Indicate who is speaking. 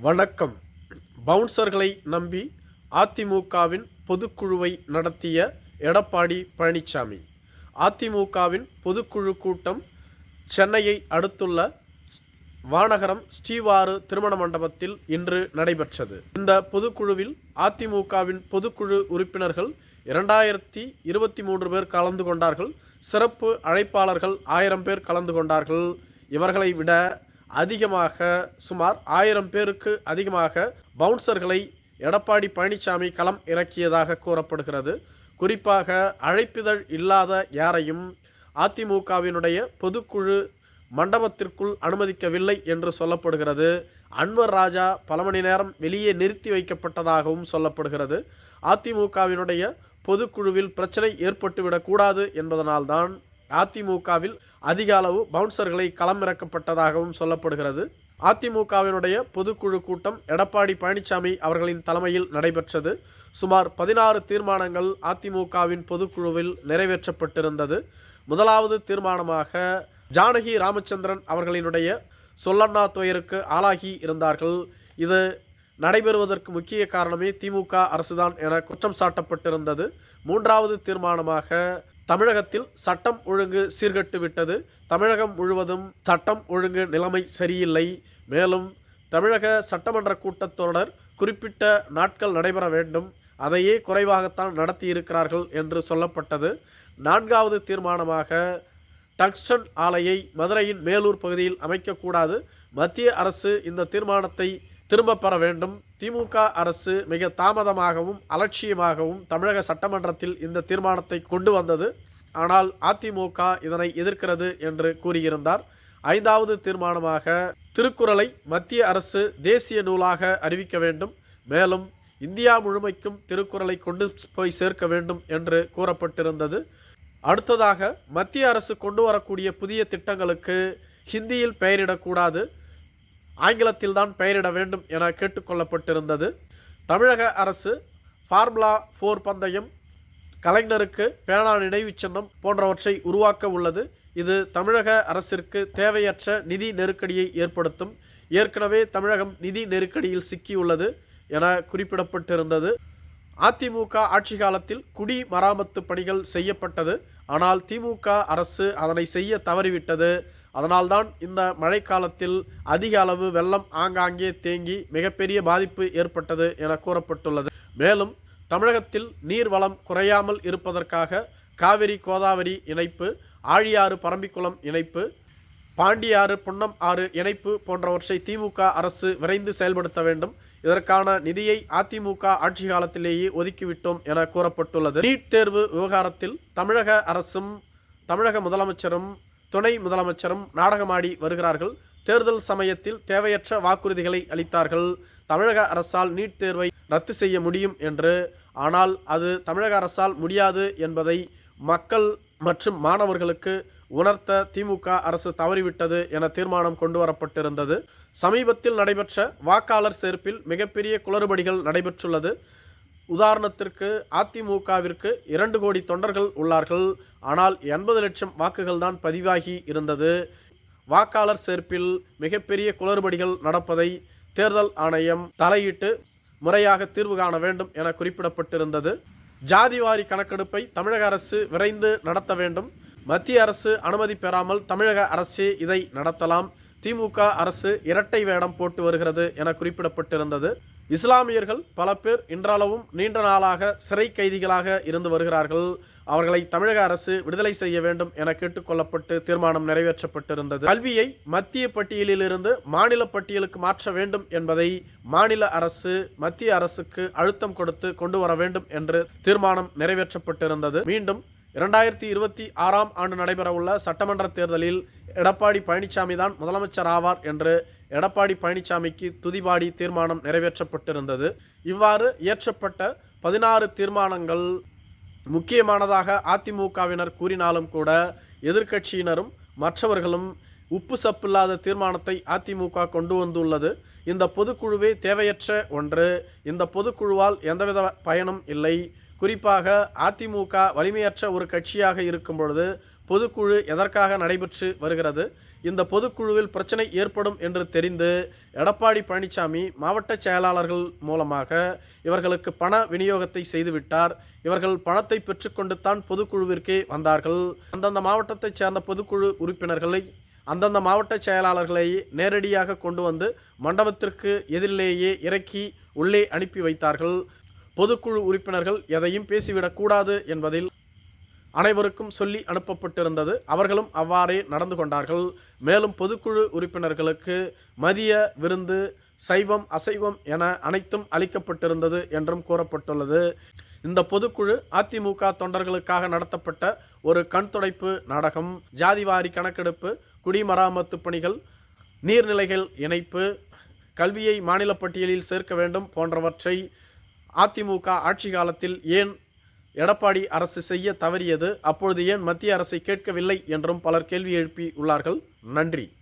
Speaker 1: வணக்கம். பவுன்சர்களை நம்பி அதிமுகவின் பொதுக்குழுவை நடத்திய எடப்பாடி பழனிசாமி அதிமுகவின் பொதுக்குழு கூட்டம் சென்னையை அடுத்துள்ள வானகரம் ஸ்ரீவாறு திருமண மண்டபத்தில் இன்று நடைபெற்றது. இந்த பொதுக்குழுவில் அதிமுகவின் பொதுக்குழு உறுப்பினர்கள் இரண்டாயிரத்தி இருபத்தி மூன்று பேர் கலந்து கொண்டார்கள். சிறப்பு அழைப்பாளர்கள் ஆயிரம் பேர் கலந்து கொண்டார்கள். இவர்களை விட அதிகமாக சுமார் ஆயிரம் பேருக்கு அதிகமாக பவுன்சர்களை எடப்பாடி பழனிசாமி களம் இறக்கியதாக கூறப்படுகிறது. குறிப்பாக அழைப்பிதழ் இல்லாத யாரையும் அதிமுகவினுடைய பொதுக்குழு மண்டபத்திற்குள் அனுமதிக்கவில்லை என்று சொல்லப்படுகிறது. அன்வர் ராஜா பல மணி நேரம் வெளியே நிறுத்தி வைக்கப்பட்டதாகவும் சொல்லப்படுகிறது. அதிமுகவினுடைய பொதுக்குழுவில் பிரச்சனை ஏற்பட்டுவிடக்கூடாது என்பதனால்தான் அதிமுகவில் அதிக அளவு பவுன்சர்களை களமிறக்கப்பட்டதாகவும் சொல்லப்படுகிறது. அதிமுகவினுடைய பொதுக்குழு கூட்டம் எடப்பாடி பழனிசாமி அவர்களின் தலைமையில் நடைபெற்றது. சுமார் பதினாறு தீர்மானங்கள் அதிமுகவின் பொதுக்குழுவில் நிறைவேற்றப்பட்டிருந்தது. முதலாவது தீர்மானமாக ஜானகி ராமச்சந்திரன் அவர்களினுடைய சொல்லண்ணா துயருக்கு ஆளாகி இருந்தார்கள். இது நடைபெறுவதற்கு முக்கிய காரணமே திமுக அரசுதான் என குற்றம் சாட்டப்பட்டிருந்தது. மூன்றாவது தீர்மானமாக தமிழகத்தில் சட்டம் ஒழுங்கு சீர்கட்டு விட்டது தமிழகம் முழுவதும் சட்டம் ஒழுங்கு நிலைமை சரியில்லை. மேலும் தமிழக சட்டமன்ற கூட்டத்தொடர் குறிப்பிட்ட நாட்கள் நடைபெற வேண்டும். அதையே குறைவாகத்தான் நடத்தியிருக்கிறார்கள் என்று சொல்லப்பட்டது. நான்காவது தீர்மானமாக டங்ஸ்டன் ஆலையை மதுரையின் மேலூர் பகுதியில் அமைக்கக்கூடாது. மத்திய அரசு இந்த தீர்மானத்தை திரும்ப பெற வேண்டும். திமுக அரசு மிக தாமதமாகவும் அலட்சியமாகவும் தமிழக சட்டமன்றத்தில் இந்த தீர்மானத்தை கொண்டு வந்தது. ஆனால் அதிமுக இதனை எதிர்க்கிறது என்று கூறியிருந்தார். ஐந்தாவது தீர்மானமாக திருக்குறளை மத்திய அரசு தேசிய நூலாக அறிவிக்க வேண்டும். மேலும் இந்தியா முழுமைக்கும் திருக்குறளை கொண்டு போய் சேர்க்க வேண்டும் என்று கூறப்பட்டிருந்தது. அடுத்ததாக மத்திய அரசு கொண்டு வரக்கூடிய புதிய திட்டங்களுக்கு ஹிந்தியில் பெயரிடக்கூடாது. ஆங்கிலத்தில் தான் பெயரிட வேண்டும் என கேட்டுக்கொள்ளப்பட்டிருந்தது. தமிழக அரசு ஃபார்முலா ஃபோர் பந்தயம் கலைஞருக்கு பேனா நினைவுச் சின்னம் போன்றவற்றை உருவாக்க உள்ளது. இது தமிழக அரசிற்கு தேவையற்ற நிதி நெருக்கடியை ஏற்படுத்தும். ஏற்கனவே தமிழகம் நிதி நெருக்கடியில் சிக்கியுள்ளது என குறிப்பிடப்பட்டிருந்தது. அதிமுக ஆட்சி காலத்தில் குடி மராமத்து பணிகள் செய்யப்பட்டது. ஆனால் திமுக அரசு அதனை செய்ய தவறிவிட்டது. அதனால்தான் இந்த மழைக்காலத்தில் அதிக அளவு வெள்ளம் ஆங்காங்கே தேங்கி மிகப்பெரிய பாதிப்பு ஏற்பட்டது என கூறப்பட்டுள்ளது. மேலும் தமிழகத்தில் நீர் வளம் குறையாமல் இருப்பதற்காக காவிரி கோதாவரி இணைப்பு ஆழியாறு பரம்பிக்குளம் இணைப்பு பாண்டியாறு புன்னம் ஆறு இணைப்பு போன்றவற்றை திமுக அரசு விரைந்து செயல்படுத்த வேண்டும். இதற்கான நிதியை அதிமுக ஆட்சி காலத்திலேயே ஒதுக்கிவிட்டோம் என கூறப்பட்டுள்ளது. நீட் தேர்வு விவகாரத்தில் தமிழக அரசும் தமிழக முதலமைச்சரும் துணை முதலமைச்சரும் நாடகமாடி வருகிறார்கள். தேர்தல் சமயத்தில் தேவையற்ற வாக்குறுதிகளை அளித்தார்கள். தமிழக அரசால் நீட் தேர்வை ரத்து செய்ய முடியும் என்று. ஆனால் அது தமிழக அரசால் முடியாது என்பதை மக்கள் மற்றும் மாணவர்களுக்கு உணர்த்த திமுக அரசு தவறிவிட்டது என தீர்மானம் கொண்டு வரப்பட்டிருந்தது. சமீபத்தில் நடைபெற்ற வாக்காளர் சேர்ப்பில் மிகப்பெரிய குளறுபடிகள் நடைபெற்றுள்ளது. உதாரணத்திற்கு அதிமுகவிற்கு இரண்டு கோடி தொண்டர்கள் உள்ளார்கள். ஆனால் எண்பது லட்சம் வாக்குகள் தான் பதிவாகி இருந்தது. வாக்காளர் சேர்ப்பில் மிகப்பெரிய குளறுபடிகள் நடப்பதை தேர்தல் ஆணையம் தலையிட்டு முறையாக தீர்வு காண வேண்டும் என குறிப்பிடப்பட்டிருந்தது. ஜாதிவாரி கணக்கெடுப்பை தமிழக அரசு விரைந்து நடத்த வேண்டும். மத்திய அரசு அனுமதி பெறாமல் தமிழக அரசே இதை நடத்தலாம். திமுக அரசு இரட்டை வேடம் போட்டு வருகிறது என குறிப்பிடப்பட்டிருந்தது. இஸ்லாமியர்கள் பல பேர் இன்றளவும் நீண்ட நாளாக சிறை கைதிகளாக இருந்து வருகிறார்கள். அவர்களை தமிழக அரசு விடுதலை செய்ய வேண்டும் என கேட்டுக்கொள்ளப்பட்டு தீர்மானம் நிறைவேற்றப்பட்டிருந்தது. கல்வியை மத்திய பட்டியலிலிருந்து மாநில பட்டியலுக்கு மாற்ற வேண்டும் என்பதை மாநில அரசு மத்திய அரசுக்கு அழுத்தம் கொடுத்து கொண்டு வர வேண்டும் என்று தீர்மானம் நிறைவேற்றப்பட்டிருந்தது. மீண்டும் இரண்டாயிரத்தி இருபத்தி ஆறாம் ஆண்டு நடைபெறவுள்ள சட்டமன்ற தேர்தலில் எடப்பாடி பழனிசாமி தான் முதலமைச்சர் ஆவார் என்று எடப்பாடி பழனிசாமிக்கு துதிபாடி தீர்மானம் நிறைவேற்றப்பட்டிருந்தது. இவ்வாறு இயற்றப்பட்ட பதினாறு தீர்மானங்கள் முக்கியமானதாக அதிமுகவினர் கூறினாலும் கூட எதிர்க்கட்சியினரும் மற்றவர்களும் உப்பு சப்பில்லாத தீர்மானத்தை அதிமுக கொண்டு வந்துள்ளது. இந்த பொதுக்குழுவே தேவையற்ற ஒன்று. இந்த பொதுக்குழுவால் எந்தவித பயனும் இல்லை. குறிப்பாக அதிமுக வலிமையற்ற ஒரு கட்சியாக இருக்கும் பொழுது பொதுக்குழு எதற்காக நடைபெற்று வருகிறது? இந்த பொதுக்குழுவில் பிரச்சனை ஏற்படும் என்று தெரிந்து எடப்பாடி பழனிசாமி மாவட்ட செயலாளர்கள் மூலமாக இவர்களுக்கு பண விநியோகத்தை செய்துவிட்டார். இவர்கள் பணத்தை பெற்றுக்கொண்டு தான் பொதுக்குழுவிற்கே வந்தார்கள். அந்தந்த மாவட்டத்தைச் சேர்ந்த பொதுக்குழு உறுப்பினர்களை அந்தந்த மாவட்ட செயலாளர்களை நேரடியாக கொண்டு வந்து மண்டபத்திற்கு எதிரிலேயே இறக்கி உள்ளே அனுப்பி வைத்தார்கள். பொதுக்குழு உறுப்பினர்கள் எதையும் பேசிவிடக்கூடாது என்பதில் அனைவருக்கும் சொல்லி அனுப்பப்பட்டிருந்தது. அவர்களும் அவ்வாறே நடந்து கொண்டார்கள். மேலும் பொதுக்குழு உறுப்பினர்களுக்கு மதிய விருந்து சைவம் அசைவம் என அனைத்தும் அளிக்கப்பட்டிருந்தது என்றும் கூறப்பட்டுள்ளது. இந்த பொதுக்குழு அதிமுக தொண்டர்களுக்காக நடத்தப்பட்ட ஒரு கண் துடைப்பு நாடகம் ஜாதிவாரி கணக்கெடுப்பு குடிமராமத்து பணிகள் நீர்நிலைகள் இணைப்பு கல்வியை மாநில பட்டியலில் சேர்க்க வேண்டும் போன்றவற்றை அதிமுக ஆட்சி காலத்தில் ஏன் எடப்பாடி அரசு செய்ய தவறியது? அப்பொழுது ஏன் மத்திய அரசை கேட்கவில்லை? என்றும் பலர் கேள்வி எழுப்பி உள்ளார்கள். நன்றி.